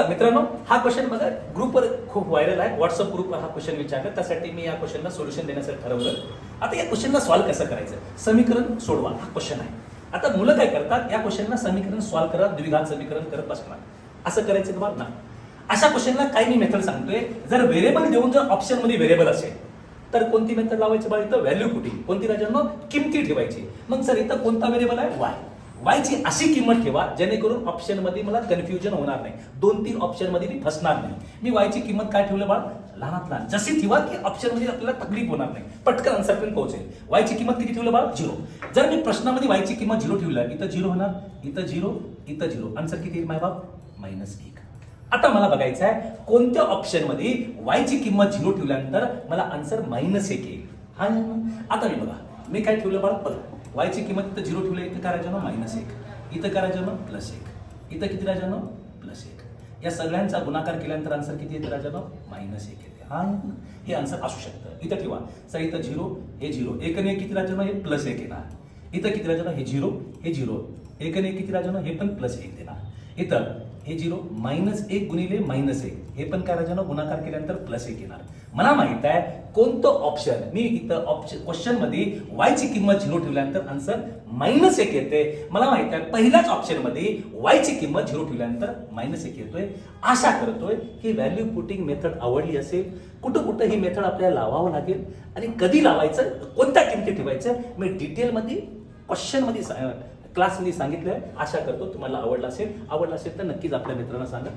मित्रांनो हा क्वेश्चन बघा. ग्रुपवर खूप व्हायरल आहे. व्हॉट्सअप ग्रुपवर हा क्वेश्चन विचारला. त्यासाठी मी या क्वेश्चनला सोल्युशन देण्यासाठी ठरवलं. आता या क्वेश्चनला सॉल्व्ह कसं करायचं? समीकरण सोडवा. हा क्वेश्चन आहे. आता मुलं काय करतात? या क्वेश्चनला समीकरण सॉल्व्ह करा. द्विघात समीकरण करत बसणार. असं करायचं का ना अशा क्वेश्चनला काय मी मेथड सांगतोय. जर व्हेरिएबल देऊन जर ऑप्शनमध्ये व्हेरिएबल असेल तर कोणती मेथड लावायची बा इथं व्हॅल्यू कुठे? कोणती राजांनो? किमती ठेवायची. मग सर इथं कोणता व्हेरिएबल आहे? वाय वायची अशी किंमत ठेवा जेणेकरून ऑप्शनमध्ये मला कन्फ्युजन होणार नाही. दोन तीन ऑप्शनमध्ये मी फसणार नाही. मी वायची किंमत काय ठेवलं बाळ? लहानात लहान. जशी ठेवा की ऑप्शनमध्ये आपल्याला तकलीफ होणार नाही. पटकन आन्सर पण पोहोचेल. वायची किंमत किती ठेवलं बाळ? झिरो जर मी प्रश्नामध्ये वायची किंमत झिरो ठेवलं इथं झिरो होणार. इथं झिरो इथं झिरो आन्सर किती येईल माय बाप मायनस एक. आता मला बघायचं आहे कोणत्या ऑप्शनमध्ये वायची किंमत झिरो ठेवल्यानंतर मला आन्सर मायनस एक येईल? हा आता मी बघा. मी काय ठेवलं बाळ? बघ वायची किंमत इथं झिरो ठेवलं इथं काय राजानं? मायनस एक. इथं काय राजानं? प्लस एक. इथं किती राजानं? प्लस एक. या सगळ्यांचा गुणाकार केल्यानंतर आन्सर किती येते राजानं? मायनस एक येते. हा? हे आन्सर असू शकतं. इथं ठेवा. सर इथं झिरो हे झिरो एक आणि एक किती राजानं? हे प्लस एक येणार. इथं किती राजानं? हे झिरो हे झिरो एक आणि एक किती राजानं? हे पण प्लस एक देणार. इथं हे झिरो मायनस एक गुणिले मायनस एक. हे पण काय राजानं? गुणाकार केल्यानंतर प्लस एक येणार. मला माहीत आहे कोणतं ऑप्शन मी इथं ऑप्शन क्वेश्चनमध्ये वायची किंमत झिरो ठेवल्यानंतर आन्सर मायनस एक येते. मला माहीत आहे पहिल्याच ऑप्शनमध्ये वायची किंमत झिरो ठेवल्यानंतर मायनस एक येतोय. आशा करतोय की व्हॅल्यू पुटिंग मेथड आवडली असेल. कुठं कुठं ही मेथड आपल्याला लावावं लागेल आणि कधी लावायचं? कोणत्या किमती ठेवायचं? मी डिटेलमध्ये क्वेश्चन क्लास मी सांगितलं आहे आशा करतो तुम्हाला आवडला असेल. आवडला असेल तर नक्कीच आपल्या मित्रांना सांगा.